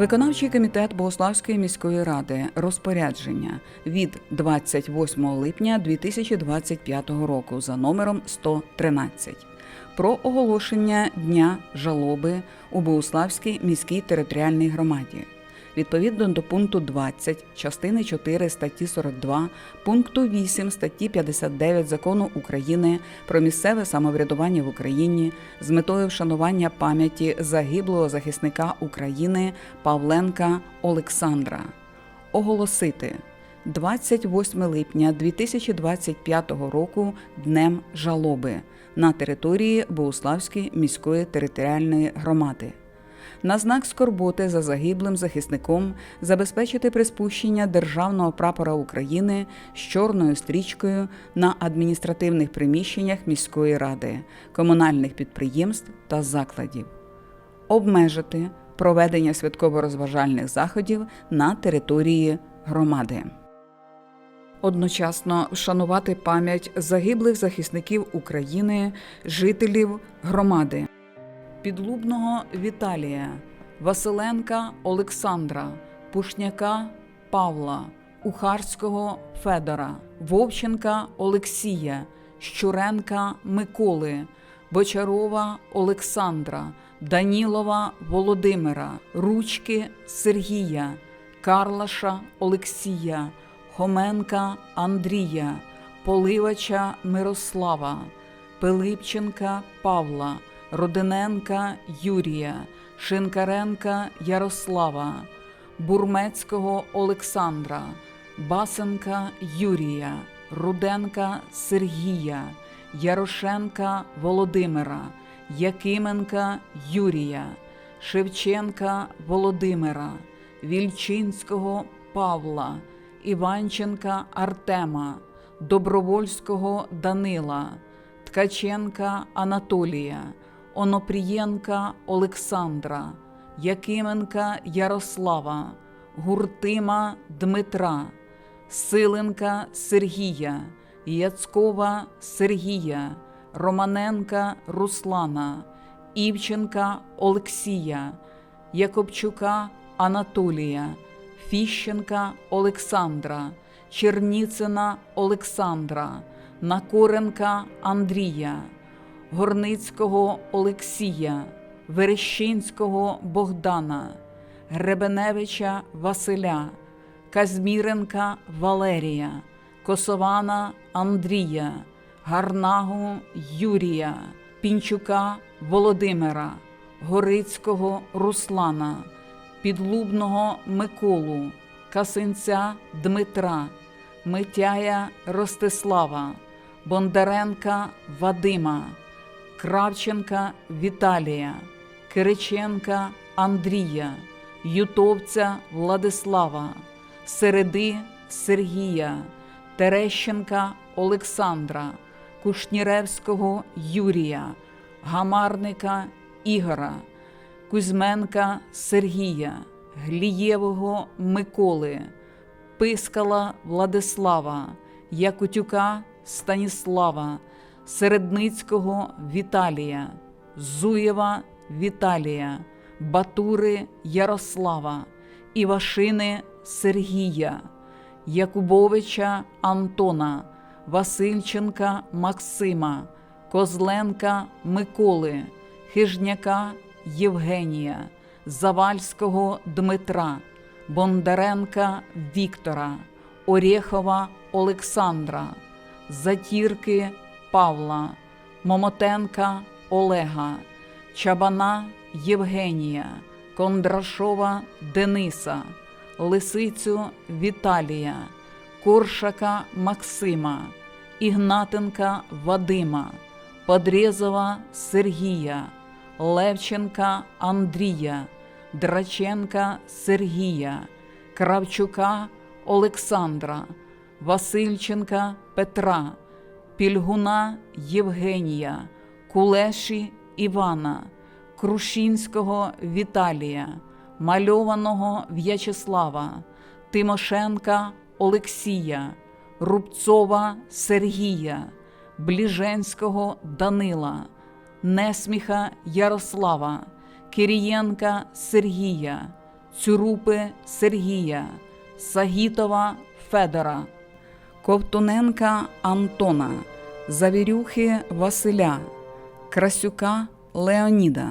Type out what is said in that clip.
Виконавчий комітет Богославської міської ради. Розпорядження. Від 28 липня 2025 року за номером 113 про оголошення Дня жалоби у Богославській міській територіальній громаді. Відповідно до пункту 20 частини 4 статті 42, пункту 8 статті 59 закону України про місцеве самоврядування в Україні з метою вшанування пам'яті загиблого захисника України Павленка Олександра. Оголосити 28 липня 2025 року Днем жалоби на території Богуславської міської територіальної громади на знак скорботи за загиблим захисником забезпечити приспущення державного прапора України з чорною стрічкою на адміністративних приміщеннях міської ради, комунальних підприємств та закладів, обмежити проведення святково-розважальних заходів на території громади. Одночасно вшанувати пам'ять загиблих захисників України, жителів громади. Підлубного Віталія, Василенка Олександра, Пушняка Павла, Ухарського Федора, Вовченка Олексія, Щуренка Миколи, Бочарова Олександра, Данілова Володимира, Ручки Сергія, Карлаша Олексія, Хоменка Андрія, Поливача Мирослава, Пилипченка Павла. Родиненка Юрія, Шинкаренка Ярослава, Бурмецького Олександра, Басенка Юрія, Руденка Сергія, Ярошенка Володимира, Якименка Юрія, Шевченка Володимира, Вільчинського Павла, Іванченка Артема, Добровольського Данила, Ткаченка Анатолія. Онопрієнка Олександра, Якименка Ярослава, Гуртима Дмитра, Силенка Сергія, Яцкова Сергія, Романенка Руслана, Івченка Олексія, Якобчука Анатолія, Фіщенка Олександра, Черніцина Олександра, Накоренка Андрія. Горницького Олексія, Верещинського Богдана, Гребеневича Василя, Казміренка Валерія, Косована Андрія, Гарнагу Юрія, Пінчука Володимира, Горицького Руслана, Підлубного Миколу, Касинця Дмитра, Митяя Ростислава, Бондаренка Вадима. Кравченка Віталія, Кириченка Андрія, Ютовця Владислава, Середи Сергія, Терещенка Олександра, Кушніревського Юрія, Гамарника Ігора, Кузьменка Сергія, Глієвого Миколи, Пискала Владислава, Якутюка Станіслава. Середницького Віталія, Зуєва Віталія, Батури Ярослава, Івашини Сергія, Якубовича Антона, Васильченка Максима, Козленка Миколи, Хижняка Євгенія, Завальського Дмитра, Бондаренка Віктора, Орєхова Олександра, Затірки Павла, Момотенка Олега, Чабана Євгенія, Кондрашова Дениса, Лисицю Віталія, Коршака Максима, Ігнатенка Вадима, Подрєзова Сергія, Левченка Андрія, Драченка Сергія, Кравчука Олександра, Васильченка Петра. Пільгуна Євгенія, Кулеші Івана, Крушінського Віталія, Мальованого В'ячеслава, Тимошенка Олексія, Рубцова Сергія, Бліженського Данила, Несміха Ярослава, Кирієнка Сергія, Цюрупи Сергія, Сагітова Федора, Ковтуненка Антона, Завірюхи Василя, Красюка Леоніда.